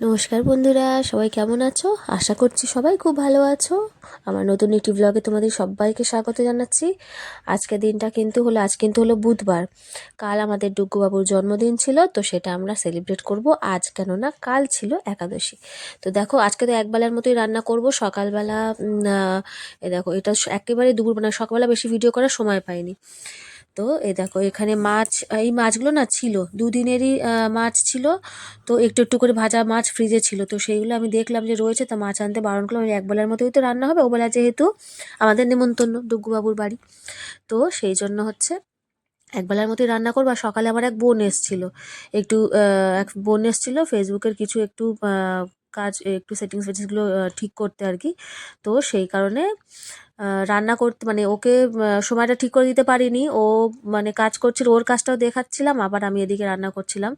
নমস্কার বন্ধুরা, সবাই কেমন আছো? আশা করছি সবাই খুব ভালো আছো। আমার নতুন একটি ব্লগে তোমাদের সবাইকে স্বাগত জানাচ্ছি। আজকের দিনটা কিন্তু হলো, আজ কিন্তু হলো বুধবার। কাল আমাদের ডুগ্গুবাবুর জন্মদিন ছিল, তো সেটা আমরা সেলিব্রেট করব। আজ কেননা কাল ছিল একাদশী। তো দেখো, আজকে তো একবেলার মতোই রান্না করব। সকালবেলা এ দেখো, এটা একেবারে দুপুর মানে সকালবেলা বেশি ভিডিও করার সময় পাইনি। তো এ দেখো, এখানে মাছ এই মাছগুলো না ছিল, দুদিনেরই মাছ ছিল। তো একটু একটু করে ভাজা মাছ ফ্রিজে ছিল। তো সেইগুলো আমি দেখলাম যে রয়েছে, তা মাছ আনতে বারণ করলাম একবেলার মতোই তো রান্না হবে। ওবেলা যেহেতু আমাদের নেমন্তন্ন ডুগ্গুবাবুর বাড়ি। তো সেই জন্য হচ্ছে একবেলার মতোই রান্না করব। আর সকালে আমার এক বোন এসছিল। একটু এক বোন এসছিল ফেসবুকের কিছু একটু কাজ, একটু সেটিংস ফেটিংসগুলো ঠিক করতে আর কি। তো সেই কারণে রান্না করতে মানে ওকে সময়টা ঠিক করে দিতে পারিনি। ও মানে কাজ করছিল, ওর কাজটাও দেখাচ্ছিলাম, আবার আমি এদিকে রান্না করছিলাম।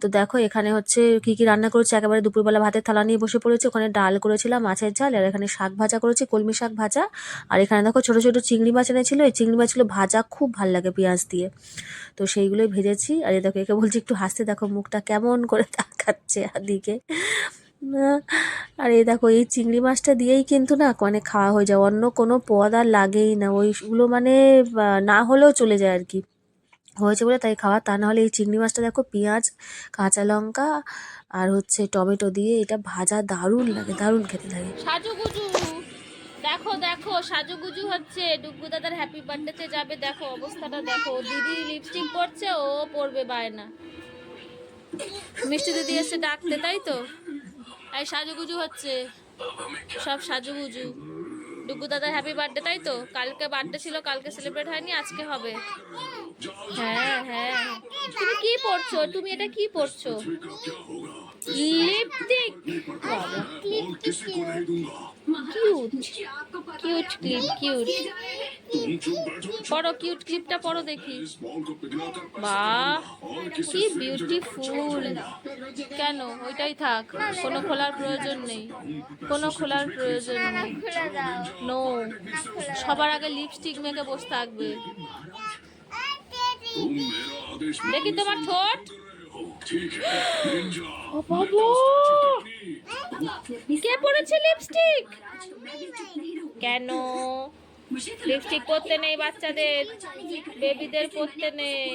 তো দেখো, এখানে হচ্ছে কি কি রান্না করেছি, একেবারে দুপুরবেলা ভাতের থালা নিয়ে বসে পড়েছি, ওখানে ডাল করেছিলাম, মাছের ঝাল, আর এখানে শাক ভাজা করেছি, কলমি শাক ভাজা। আর এখানে দেখো, ছোটো ছোটো চিংড়ি মাছ এনেছিল, এই চিংড়ি মাছগুলো ভাজা খুব ভালো লাগে পেঁয়াজ দিয়ে। তো সেইগুলোই ভেজেছি, আর এ দেখো, একে বলছি, একটু হাসতে, দেখো মুখটা কেমন করে তাকাচ্ছে দিকে আর এই দেখো, এই চিংড়ি মাছটা দিয়েই কিন্তু না মানে খাওয়া হয়ে যায়। অন্য কোনো পদ আর লাগেই না। ওইগুলো মানে না হলেও চলে যায় আর কি। হয়েছে বলে তাই খাওয়া। তা নাহলে এই চিংড়ি মাছটা দেখো, পেঁয়াজ, কাঁচা লঙ্কা আর হচ্ছে টমেটো দিয়ে এটা ভাজা দারুণ লাগে, দারুণ খেতে লাগে। সাজুগুজু। দেখো দেখো, সাজুগুজু হচ্ছে। ডুগু দাদার হ্যাপি বার্থডেতে যাবে। দেখো, অবস্থাটা দেখো। দিদি লিপস্টিক পরছে, ও পরবে বায়না। মিষ্টি দিদি এসে ডাকতে, তাই তো? এই সাজুগুজু হচ্ছে। সব সাজুগুজু। ডুগু দাদার হ্যাপি বার্থডে তাই তো? কালকে বার্থডে ছিল কালকে সেলিব্রেট হয়নি আজকে হবে। হ্যাঁ হ্যাঁ। তুমি কি পড়ছো? তুমি এটা কি পড়ছো? Lipstick cute cute clip cute পড়ো কিউট ক্লিপটা পড়ো দেখি। বাহ কি বিউটিফুল কেন? ওইটাই থাক। কোনো খোলার প্রয়োজন নেই। কোনো খোলার প্রয়োজন নেই। নো সবার আগে লিপস্টিক মেখে বসে থাকবে। দেখি তোমার ঠোঁট। কে পড়েছে লিপস্টিক কেন? লিপস্টিক পরতে নেই বাচ্চাদের বেবিদের পরতে নেই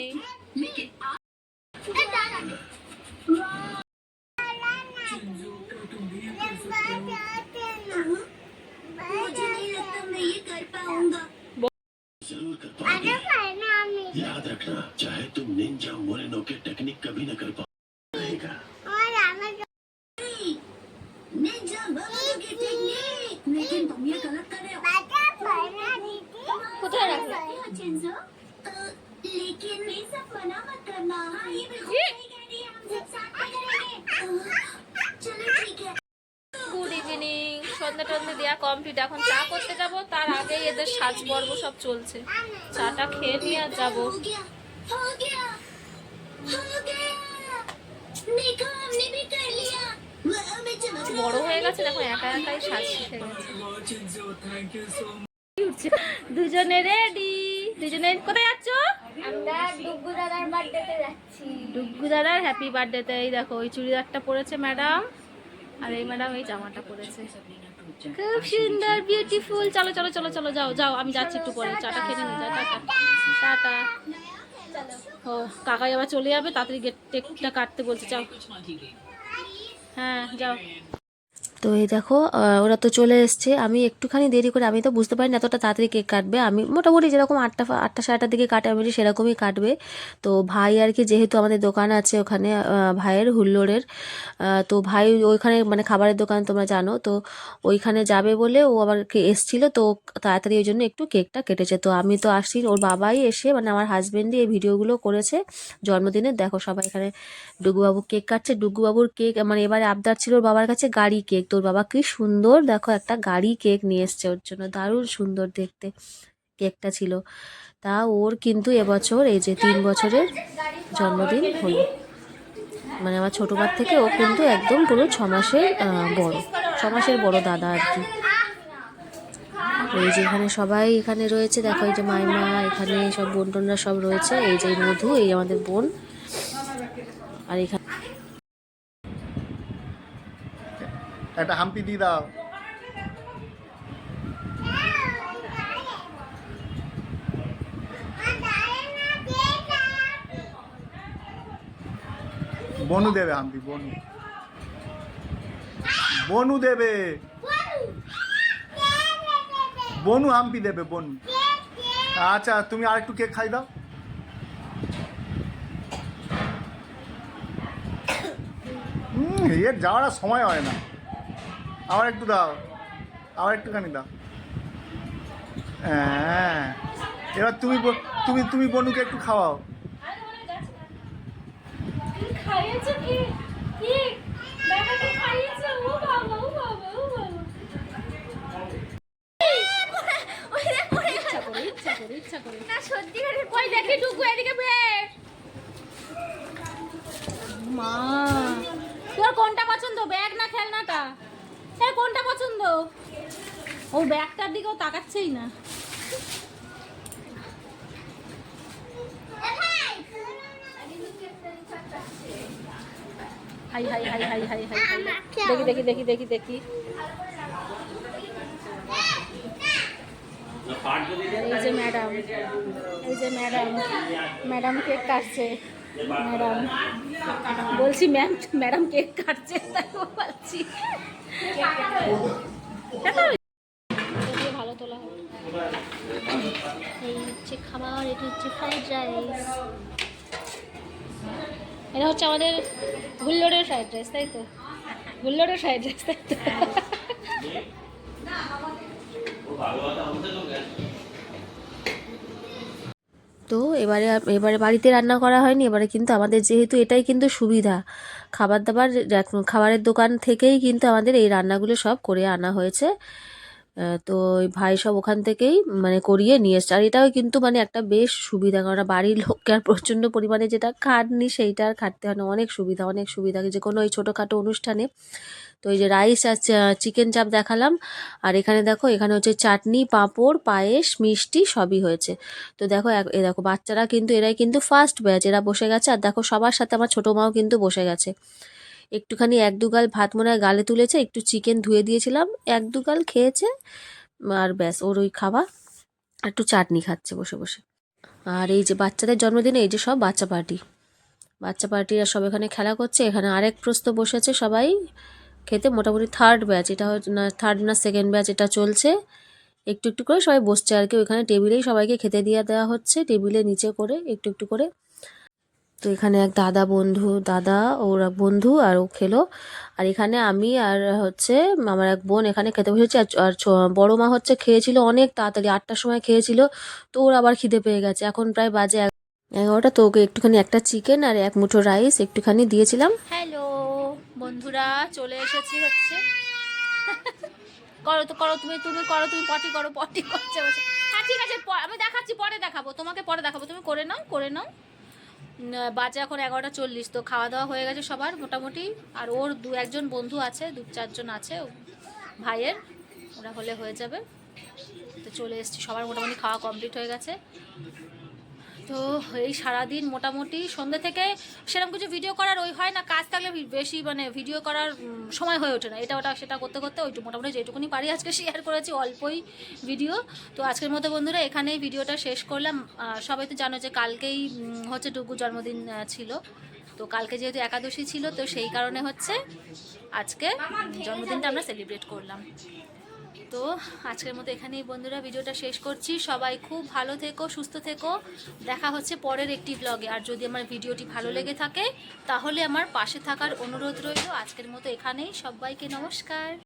मुझे नहीं लगता मैं ये कर पाऊंगा जरूर कर पाओगे याद रखना चाहे तुम निंजा मोरेनो के टेक्निक कभी न कर पाओगे দেওয়া কমপ্লিট এখন করতে যাব তার এদের সব চলছে। খেয়ে নিয়ে আর যাব। বড় হয়ে গেছে দেখো একা একাই সাজ দুজনে রেডি দুজনে কোথায় যাচ্ছ? আমরা ডুগু দাদার বার্থডেতে যাচ্ছি। ডুগ্গু দাদার হ্যাপি বার্থডেতে এই দেখো ওই চুড়িদারটা পরেছে ম্যাডাম আর এই ম্যাডাম এই জামাটা পরেছে। খুব সুন্দর বিউটিফুল চলো চলো চলো চলো যাও যাও আমি যাচ্ছি একটু পরে। চাটা খেতে নিয়ে যাও টাটা। টাটা। ও কাকাই আবার চলে যাবে তাড়াতাড়ি গেট টেকটা কাটতে বলছে যাও। হ্যাঁ যাও। তো এই দেখো ওরা তো চলে এসছে। আমি একটুখানি দেরি করে, আমি তো বুঝতে পারি না এতটা তাড়াতাড়ি কেক কাটবে। আমি মোটামুটি যেরকম আটটা আটটা সাড়ে আটটার দিকে কাটে, আমি সেরকমই কাটবে। তো ভাই আর কি, যেহেতু আমাদের দোকান আছে ওখানে ভাইয়ের, হুল্লোড়ের তো ভাই ওইখানে মানে খাবারের দোকান তোমরা জানো, তো ওইখানে যাবে বলে ও আবার এসছিল, তো তাড়াতাড়ি ওই জন্য একটু কেকটা কেটেছে। তো আমি তো আসছি, ওর বাবাই এসে মানে আমার হাজবেন্ডই এই ভিডিওগুলো করেছে, জন্মদিনে। দেখো সবাই এখানে ডুগুবাবু কেক কাটছে। ডুগুবাবুর কেক মানে এবারে আবদার ছিল ওর বাবার কাছে গাড়ি কেক। তোর বাবা কি সুন্দর। দেখো একটা গাড়ি কেক নিয়ে এসছে ওর জন্য। দারুণ সুন্দর দেখতে। কেকটা ছিল। তা ওর কিন্তু এবছর এই যে তিন বছরের জন্মদিন হলো। মানে আমার ছোটো বার থেকে ও কিন্তু একদম পুরো ছ মাসের বড়। ছ মাসের বড় দাদা আর কি। এই যে এখানে সবাই এখানে রয়েছে। দেখো এই যে মাইমা, এখানে সব বোন টোনরা সব রয়েছে। এই যে মধু, এই আমাদের বোন। আর এখানে একটা হাম্পি দিয়ে দাও। বনু দেবে হাম্পি, বনু। বনু দেবে। বনু হাম্পি দেবে, বনু। আচ্ছা তুমি আর একটু কেক খাই দাও। হুম এর যাওয়ার সময় হয় না। আবার একটু দাও। আবার একটুখানি দাও। হ্যাঁ। এবার তুমি তুমি তুমি বনুকে একটু খাওয়াও। মা, তোর কোনটা পছন্দ? ব্যাগ না খেলনাটা? এ কোনটা পছন্দ? ও, ব্যাগটার দিকেও তাকাচ্ছেই না। Hi hi hi hi hi hi. দেখি দেখি দেখি দেখি দেখি। এই যে ম্যাডাম, এই যে ম্যাডাম ম্যাডাম কেক কাটছে। ম্যাডাম। বলছি ম্যাম ম্যাডাম কেক কাটছে তাই বলছি। ভালো তোলা হবে। এই হচ্ছে খাবার এটা হচ্ছে ফ্রাইড রাইস। এটা হচ্ছে আমাদের হুল্লোড়ের ফ্রাইড রাইস তাই তো? হুল্লোড়ের ফ্রাইড রাইস তাই তো? তো এবারে এবারে বাড়িতে রান্না করা হয়নি, এবারে কিন্তু আমাদের যেহেতু এটাই কিন্তু সুবিধা। খাবার দাবার খাবারের দোকান থেকেই কিন্তু আমাদের এই রান্নাগুলো সব করে আনা হয়েছে। তো ভাই সব ওখান থেকেই মানে করিয়ে নিয়ে এসছে। আর এটাও কিন্তু মানে একটা বেশ সুবিধা, কারণ বাড়ির লোককে আর প্রচণ্ড পরিমাণে যেটা খাটনি সেইটা আর খাটতে হয় না। অনেক সুবিধা অনেক সুবিধা। যে কোনো ওই ছোটোখাটো অনুষ্ঠানে, তো এই যে রাইস আর চিকেন চাপ দেখালাম। আর এখানে দেখো, এখানে হচ্ছে চাটনি, পাঁপড়, পায়েস, মিষ্টি সবই হয়েছে। তো দেখো এ দেখো, বাচ্চারা কিন্তু, এরাই কিন্তু ফার্স্ট ব্যাচ এরা বসে গেছে। আর দেখো, সবার সাথে আমার ছোটো মাও কিন্তু বসে গেছে। একটুখানি এক দুগাল ভাত মনে হয় গালে তুলেছে, একটু চিকেন ধুয়ে দিয়েছিলাম, এক দুগাল খেয়েছে, আর ব্যাস, ওর ওই খাওয়া, একটু চাটনি খাচ্ছে বসে বসে। আর এই যে বাচ্চাদের জন্মদিনে, এই যে সব বাচ্চা পার্টি। বাচ্চা পার্টিরা সব এখানে খেলা করছে, এখানে আরেক প্রস্ত বসেছে সবাই, খেতে মোটামুটি থার্ড ব্যাচ এটা না থার্ড না সেকেন্ড ব্যাচ এটা চলছে। একটু একটু করে সবাই বসছে আর কি, ওইখানে টেবিলেই সবাইকে খেতে দিয়ে দেওয়া হচ্ছে, টেবিলে নিচে করে একটু একটু করে তো এখানে এক দাদা বন্ধু, দাদা, ওর এক বন্ধু আর ও খেলো। আর এখানে আমি আর হচ্ছে আমার এক বোন এখানে খেতে বসেছি। আর বড় মা হচ্ছে খেয়েছিল অনেক তাড়াতাড়ি, আটটার সময় খেয়েছিল। তো ওর আবার খিদে পেয়ে গেছে। এখন প্রায় বাজে এগারোটা। তো ওকে একটুখানি একটা চিকেন আর এক মুঠো রাইস একটুখানি দিয়েছিলাম। হ্যালো, বন্ধুরা চলে এসেছি হচ্ছে। করো তো, করো, তুমি তুমি করো, তুমি পটি করো, পটি করছে হ্যাঁ ঠিক আছে আমি দেখাচ্ছি, পরে দেখাবো। তোমাকে পরে দেখাবো। তুমি করে নাও করে নাও। বাজে এখন এগারোটা চল্লিশ, তো খাওয়া দাওয়া হয়ে গেছে সবার মোটামুটি। আর ওর দু একজন বন্ধু আছে, দু চারজন আছে ভাইয়ের, ওরা হলে হয়ে যাবে। তো চলে এসছি, সবার মোটামুটি খাওয়া কমপ্লিট হয়ে গেছে। তো এই সারাদিন মোটামুটি সন্ধ্যে থেকে সেরকম কিছু ভিডিও করার ওই হয় না। কাজ থাকলে বেশি মানে ভিডিও করার সময় হয়ে ওঠে না। এটা ওটা সেটা করতে করতে ওইটু মোটামুটি যেটুকুনি পারি আজকে শেয়ার করেছি, অল্পই ভিডিও তো আজকের মতো বন্ধুরা এখানেই ভিডিওটা শেষ করলাম। সবাই তো জানো যে কালকেই হচ্ছে টুকু জন্মদিন ছিল। তো কালকে যেহেতু একাদশী ছিল, তো সেই কারণে হচ্ছে আজকে জন্মদিনটা আমরা সেলিব্রেট করলাম। তো আজকের মতো এখানেই বন্ধুরা ভিডিওটা শেষ করছি। সবাই খুব ভালো থেকো, সুস্থ থেকো। দেখা হচ্ছে পরের একটি ব্লগে আর যদি আমার ভিডিওটি ভালো লেগে থাকে, তাহলে আমার পাশে থাকার অনুরোধ রইল। আজকের মতো এখানেই। সবাইকে নমস্কার।